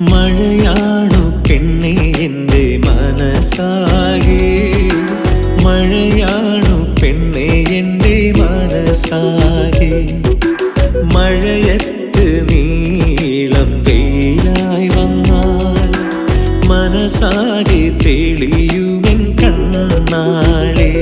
മഴയാണു പെണ്ണേ എന്റെ മനസ്സാകേ. റസാലേ മഴയത്ത് നീളം വെയിലായി വന്നാൽ മനസാകെ തെളിയുമെൻ കണ്ണാളേ.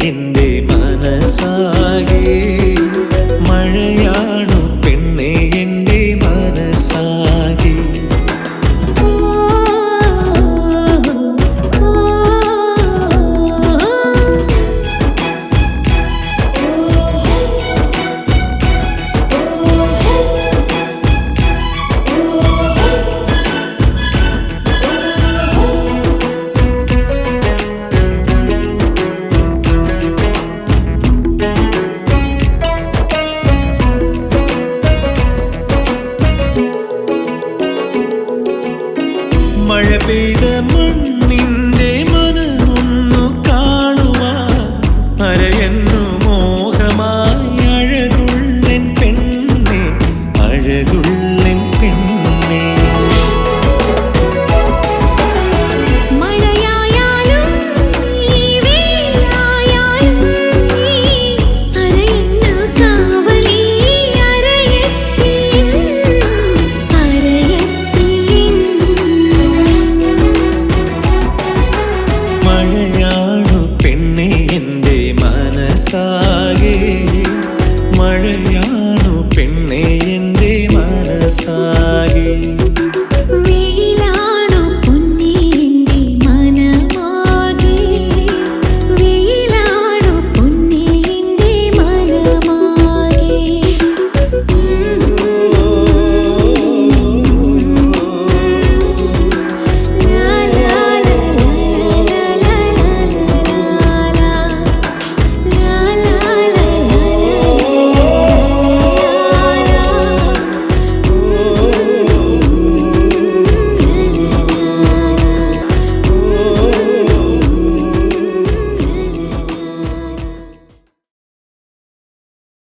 എന്റെ മനസ്സാകെ